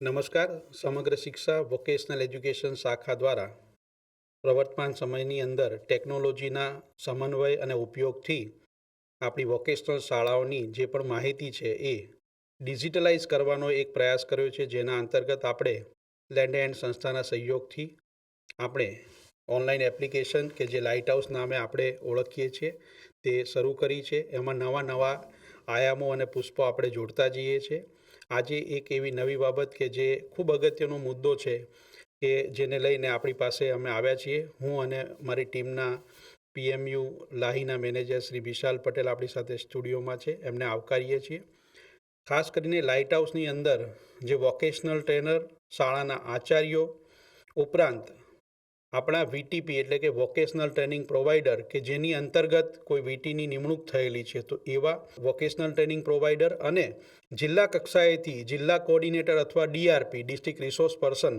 નમસ્કાર. સમગ્ર શિક્ષા વોકેશનલ એજ્યુકેશન શાખા દ્વારા પ્રવર્તમાન સમયની અંદર ટેકનોલોજીના સમન્વય અને ઉપયોગથી આપણી વોકેશનલ શાળાઓની જે પણ માહિતી છે એ ડિજિટલાઇઝ કરવાનો એક પ્રયાસ કર્યો છે, જેના અંતર્ગત આપણે લેન્ડ એન્ડ સંસ્થાના સહયોગથી આપણે ઓનલાઈન એપ્લિકેશન કે જે લાઇટ હાઉસ નામે આપણે ઓળખીએ છીએ, તે શરૂ કરી છે. એમાં નવા નવા આયામો અને પુષ્પો આપણે જોડતા જઈએ છીએ. આજે એક એવી નવી બાબત કે જે ખૂબ અગત્યનો મુદ્દો છે કે જેને લઈને આપણી પાસે અમે આવ્યા છીએ. હું અને મારી ટીમના પીએમયુ લાહીના મેનેજર શ્રી વિશાલ પટેલ આપણી સાથે સ્ટુડિયોમાં છે. એમને આવકારીએ છીએ. ખાસ કરીને લાઇટ હાઉસની અંદર જે વોકેશનલ ટ્રેનર શાળાના આચાર્યો ઉપરાંત આપણા વીટીપી એટલે કે વોકેશનલ ટ્રેનિંગ પ્રોવાઈડર કે જેની અંતર્ગત કોઈ વીટીની નિમણૂક થયેલી છે, તો એવા વોકેશનલ ટ્રેનિંગ પ્રોવાઈડર અને જિલ્લા કક્ષાએથી જિલ્લા કોઓર્ડિનેટર અથવા DRP district resource person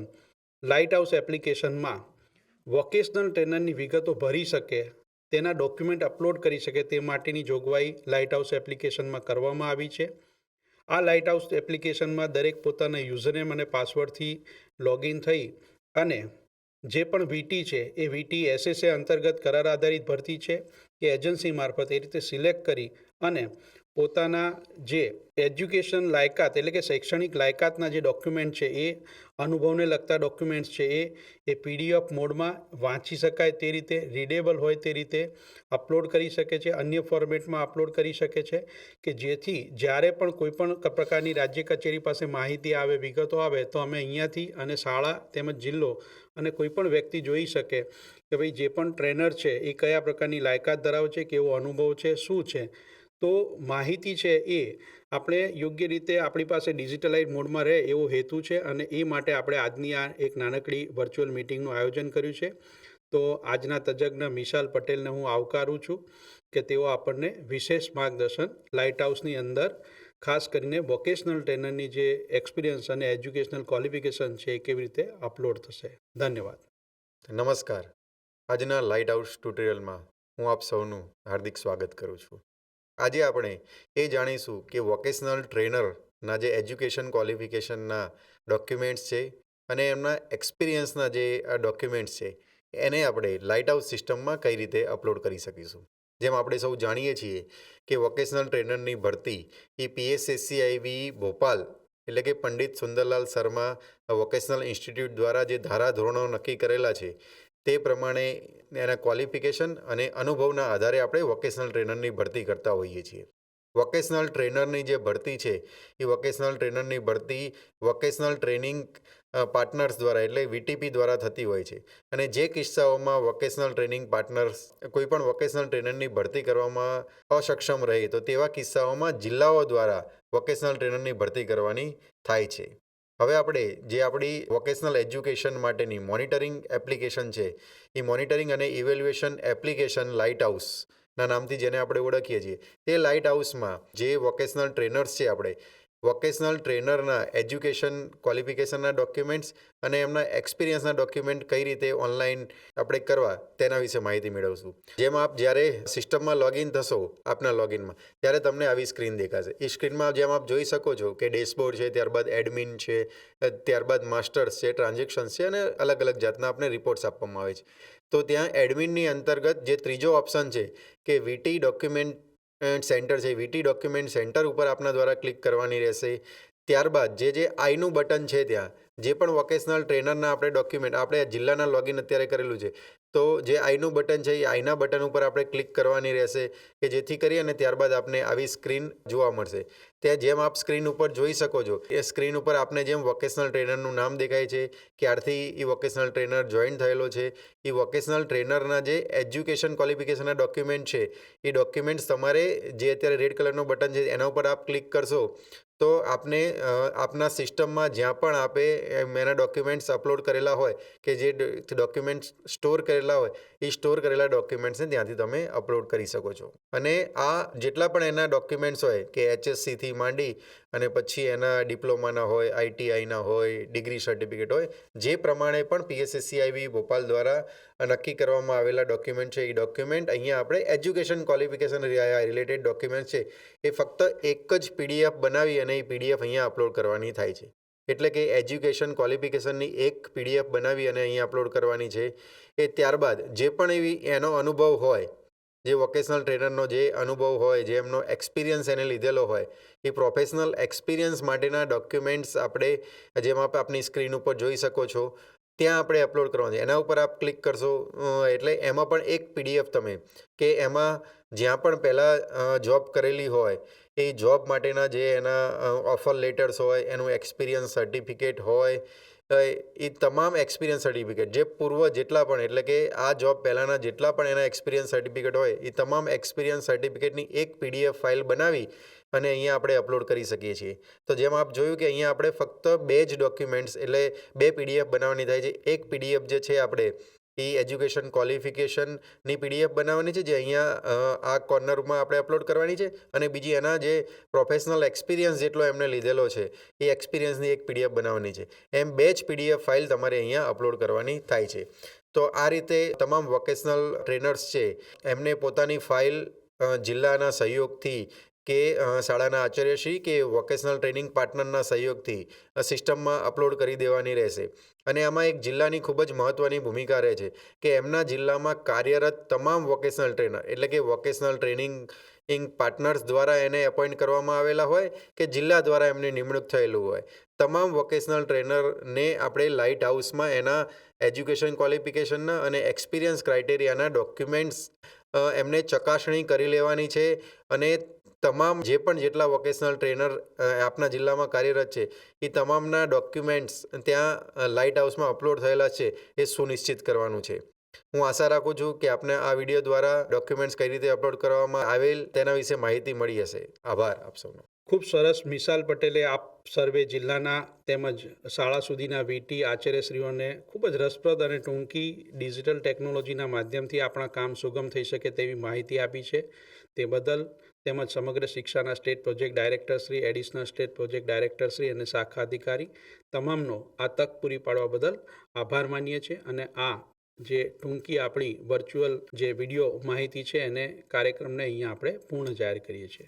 lighthouse એપ્લિકેશનમાં વોકેશનલ ટ્રેનરની વિગતો ભરી શકે, તેના ડોક્યુમેન્ટ અપલોડ કરી શકે, તે માટેની જોગવાઈ લાઇટ હાઉસ એપ્લિકેશનમાં કરવામાં આવી છે. આ લાઇટ હાઉસ એપ્લિકેશનમાં દરેક પોતાના યુઝરનેમ અને પાસવર્ડથી લોગિન થઈ અને જે પણ વીટી છે, એ વીટી એસએસએ અંતર્ગત કરાર આધારિત ભરતી છે, કે એજન્સી મારફત એ રીતે સિલેક્ટ કરી અને પોતાના જે એજ્યુકેશન લાયકાત એટલે કે શૈક્ષણિક લાયકાતના જે ડોક્યુમેન્ટ છે એ અનુભવને લગતા ડોક્યુમેન્ટ્સ છે એ એ પીડીએફ મોડમાં વાંચી શકાય તે રીતે, રીડેબલ હોય તે રીતે અપલોડ કરી શકે છે, અન્ય ફોર્મેટમાં અપલોડ કરી શકે છે કે જેથી જ્યારે પણ કોઈપણ પ્રકારની રાજ્ય કચેરી પાસે માહિતી આવે, વિગતો આવે, તો અમે અહીંયાથી અને શાળા તેમજ જિલ્લો અને કોઈપણ વ્યક્તિ જોઈ શકે કે ભાઈ જે પણ ટ્રેનર છે એ કયા પ્રકારની લાયકાત ધરાવે છે, કેવો અનુભવ છે, શું છે. તો માહિતી છે એ આપણે યોગ્ય રીતે આપણી પાસે ડિજિટલાઇઝ મોડમાં રહે એવો હેતુ છે અને એ માટે આપણે આજની આ એક નાનકડી વર્ચ્યુઅલ મિટિંગનું આયોજન કર્યું છે. તો આજના તજજ્ઞ મિશાલ પટેલને હું આવકારું છું કે તેઓ આપણને વિશેષ માર્ગદર્શન લાઇટ હાઉસની અંદર, ખાસ કરીને વોકેશનલ ટ્રેનરની જે એક્સપિરિયન્સ અને એજ્યુકેશનલ ક્વોલિફિકેશન છે એ કેવી રીતે અપલોડ થશે. ધન્યવાદ. નમસ્કાર. આજના લાઇટ હાઉસ ટ્યુટોરિયલમાં હું આપ સૌનું હાર્દિક સ્વાગત કરું છું. આજે આપણે એ જાણીશું કે વોકેશનલ ટ્રેનરના જે એજ્યુકેશન ક્વોલિફિકેશનના ડોક્યુમેન્ટ્સ છે અને એમના એક્સપિરિયન્સના જે આ ડોક્યુમેન્ટ્સ છે, એને આપણે લાઇટ હાઉસ સિસ્ટમમાં કઈ રીતે અપલોડ કરી શકીશું. જેમ આપણે સૌ જાણીએ છીએ કે વોકેશનલ ટ્રેનરની ભરતી એ પીએસએસસીઆઈવી ભોપાલ એટલે કે પંડિત સુંદરલાલ શર્મા વોકેશનલ ઇન્સ્ટિટ્યૂટ દ્વારા જે ધારાધોરણો નક્કી કરેલા છે તે પ્રમાણે એના ક્વોલિફિકેશન અને અનુભવના આધારે આપણે વોકેશનલ ટ્રેનરની ભરતી કરતા હોઈએ છીએ. વોકેશનલ ટ્રેનરની જે ભરતી છે, એ વોકેશનલ ટ્રેનરની ભરતી વોકેશનલ ટ્રેનિંગ પાર્ટનર્સ દ્વારા એટલે વીટીપી દ્વારા થતી હોય છે. અને જે કિસ્સાઓમાં વોકેશનલ ટ્રેનિંગ પાર્ટનર્સ કોઈપણ વોકેશનલ ટ્રેનરની ભરતી કરવામાં અસક્ષમ રહે તો તેવા કિસ્સાઓમાં જિલ્લાઓ દ્વારા વોકેશનલ ટ્રેનરની ભરતી કરવાની થાય છે. હવે આપણે જે આપણી વોકેશનલ એજ્યુકેશન માટેની મોનિટરિંગ એપ્લિકેશન છે, એ મોનિટરિંગ અને ઇવેલ્યુએશન એપ્લિકેશન લાઇટ હાઉસના નામથી જેને આપણે ઓળખીએ છીએ, તે લાઇટ હાઉસમાં જે વોકેશનલ ટ્રેનર્સ છે આપણે વોકેશનલ ટ્રેનરના એજ્યુકેશન ક્વોલિફિકેશનના ડોક્યુમેન્ટ્સ અને એમના એક્સપિરિયન્સના ડોક્યુમેન્ટ કઈ રીતે ઓનલાઈન આપણે કરવા તેના વિશે માહિતી મેળવશું. જેમ આપ જ્યારે સિસ્ટમમાં લોગિન થશો આપના લોગિનમાં ત્યારે તમને આવી સ્ક્રીન દેખાશે. એ સ્ક્રીનમાં જેમ આપ જોઈ શકો છો કે ડેશબોર્ડ છે, ત્યારબાદ એડમિન છે ત્યારબાદ માસ્ટર્સ છે ટ્રાન્ઝેક્શન્સ છે અને અલગ અલગ જાતના આપણે રિપોર્ટ્સ આપવામાં આવે છે. તો ત્યાં એડમિનની અંતર્ગત જે ત્રીજો ઓપ્શન છે કે વીટી ડોક્યુમેન્ટ સેન્ટર છે વીટી ડોક્યુમેન્ટ સેન્ટર ઉપર આપના દ્વારા ક્લિક કરવાની રહેશે. ત્યારબાદ જે જે આઈનું બટન છે ત્યાં જે પણ વોકેશનલ ટ્રેનરના આપણે ડોક્યુમેન્ટ આપણે જિલ્લાના લોગિન અત્યારે કરેલું છે, તો જે આઈનું બટન છે, એ આઈના બટન ઉપર આપણે ક્લિક કરવાની રહેશે, કે જેથી કરી અને ત્યારબાદ આપને આવી સ્ક્રીન જોવા મળશે. ત્યાં જેમ આપ સ્ક્રીન ઉપર જોઈ શકો છો, એ સ્ક્રીન ઉપર આપને જેમ વોકેશનલ ટ્રેનરનું નામ દેખાય છે, ક્યારથી એ વોકેશનલ ટ્રેનર જોઈન થયેલો છે એ વોકેશનલ ટ્રેનરના જે એજ્યુકેશન ક્વોલિફિકેશનના ડોક્યુમેન્ટ છે, એ ડોક્યુમેન્ટ્સ તમારે જે અત્યારે રેડ કલરનું બટન છે, એના ઉપર આપ ક્લિક કરશો તો આપને આપના સિસ્ટમમાં જ્યાં પણ આપે એના ડોક્યુમેન્ટ્સ અપલોડ કરેલા હોય કે જે ડોક્યુમેન્ટ્સ સ્ટોર કરેલા હોય એ સ્ટોર કરેલા ડોક્યુમેન્ટ્સને ત્યાંથી તમે અપલોડ કરી શકો છો. અને આ જેટલા પણ એના ડોક્યુમેન્ટ્સ હોય, કે એચએસસીથી માંડી અને પછી એના ડિપ્લોમાના હોય, આઈટીઆઈના હોય, ડિગ્રી સર્ટિફિકેટ હોય, જે પ્રમાણે પણ પીએસએસસીઆઈવી ભોપાલ દ્વારા નક્કી કરવામાં આવેલા ડોક્યુમેન્ટ છે. એ ડોક્યુમેન્ટ અહીંયા આપણે એજ્યુકેશન ક્વોલિફિકેશન રિલેટેડ ડોક્યુમેન્ટ છે. એ ફક્ત એક જ પીડીએફ બનાવી અને એ પીડીએફ અહીંયા અપલોડ કરવાની થાય છે. એટલે કે એજ્યુકેશન ક્વોલિફિકેશનની એક પીડીએફ બનાવી અને અહીં અપલોડ કરવાની છે. એ ત્યારબાદ જે પણ એવી, એનો અનુભવ હોય, જે વોકેશનલ ટ્રેનરનો જે અનુભવ હોય, જે એમનો એક્સપિરિયન્સ એને લીધેલો હોય, એ પ્રોફેશનલ એક્સપિરિયન્સ માટેના ડોક્યુમેન્ટ્સ આપણે, જેમ આપ આપની સ્ક્રીન ઉપર જોઈ શકો છો. ત્યાં આપણે અપલોડ કરવાનું. એના ઉપર આપ ક્લિક કરશો એટલે એમાં પણ એક પીડીએફ તમે કે એમાં જ્યાં પણ પહેલાં જોબ કરેલી હોય, એ જોબ માટેના જે એના ઓફર લેટર્સ હોય, એનું એક્સપિરિયન્સ સર્ટિફિકેટ હોય એ તમામ એક્સપિરિયન્સ સર્ટિફિકેટ જે પૂર્વ જેટલા પણ, એટલે કે આ જોબ પહેલાંના જેટલા પણ એના એક્સપિરિયન્સ સર્ટિફિકેટ હોય, એ તમામ એક્સપિરિયન્સ સર્ટિફિકેટની એક પીડીએફ ફાઇલ બનાવી અને અહીંયા આપણે અપલોડ કરી શકીએ છીએ. તો જેમ આપ જોયું કે અહીંયા આપણે ફક્ત બે જ ડોક્યુમેન્ટ્સ એટલે બે પીડીએફ બનાવવાની થાય છે. એક પીડીએફ જે છે આપણે એ એજ્યુકેશન ક્વોલિફિકેશનની પીડીએફ બનાવવાની છે, જે અહીંયા આ કોર્નરમાં આપણે અપલોડ કરવાની છે અને બીજી એના જે પ્રોફેશનલ એક્સપિરિયન્સ જેટલો એમને લીધેલો છે, એ એક્સપિરિયન્સની એક પીડીએફ બનાવવાની છે. એમ બે જ પીડીએફ ફાઇલ તમારે અહીંયા અપલોડ કરવાની થાય છે. તો આ રીતે તમામ વોકેશનલ ટ્રેનર્સ છે, એમને પોતાની ફાઇલ જિલ્લાના સહયોગથી કે શાળાના આચાર્યશ્રી કે વોકેશનલ ટ્રેનિંગ પાર્ટનરના સહયોગથી સિસ્ટમમાં અપલોડ કરી દેવાની રહેશે. અને આમાં એક જિલ્લાની ખૂબ જ મહત્ત્વની ભૂમિકા રહે છે કે એમના જિલ્લામાં કાર્યરત તમામ વોકેશનલ ટ્રેનર, એટલે કે વોકેશનલ ટ્રેનિંગ, ઇંગ પાર્ટનર્સ દ્વારા એને એપોઇન્ટ કરવામાં આવેલા હોય કે જિલ્લા દ્વારા એમની નિમણૂક થયેલું હોય. તમામ વોકેશનલ ટ્રેનરને આપણે લાઇટ હાઉસમાં એના એજ્યુકેશન ક્વોલિફિકેશનના અને એક્સપિરિયન્સ ક્રાઇટેરિયાના ડોક્યુમેન્ટ્સ એમને ચકાસણી કરી લેવાની છે અને તમામ જે પણ જેટલા વોકેશનલ ટ્રેનર આપના જિલ્લામાં કાર્યરત છે, એ તમામના ડોક્યુમેન્ટ્સ ત્યાં લાઇટ હાઉસમાં અપલોડ થયેલા છે, એ સુનિશ્ચિત કરવાનું છે. હું આશા રાખું છું કે આપને આ વીડિયો દ્વારા ડોક્યુમેન્ટ્સ કઈ રીતે અપલોડ કરવામાં આવેલ તેના વિશે માહિતી મળી હશે. આભાર આપ સૌનો. ખૂબ સરસ. મિસાલ પટેલે આપ સર્વે જિલ્લાના તેમજ શાળા સુધીના વીટી આચાર્યશ્રીઓને ખૂબ જ રસપ્રદ અને ટૂંકી ડિજિટલ ટેકનોલોજીના માધ્યમથી આપણા કામ સુગમ થઈ શકે તેવી માહિતી આપી છે. તે બદલ તેમજ સમગ્ર શિક્ષાના સ્ટેટ પ્રોજેક્ટ ડાયરેક્ટરશ્રી એડિશનલ સ્ટેટ પ્રોજેક્ટ ડાયરેક્ટરશ્રી અને શાખા અધિકારી તમામનો આ તક પૂરી પાડવા બદલ આભાર માનીએ છીએ અને આ જે ટૂંકી આપણી વર્ચ્યુઅલ જે વીડિયો માહિતી છે, એને કાર્યક્રમને અહીંયા આપણે પૂર્ણ જાહેર કરીએ છીએ.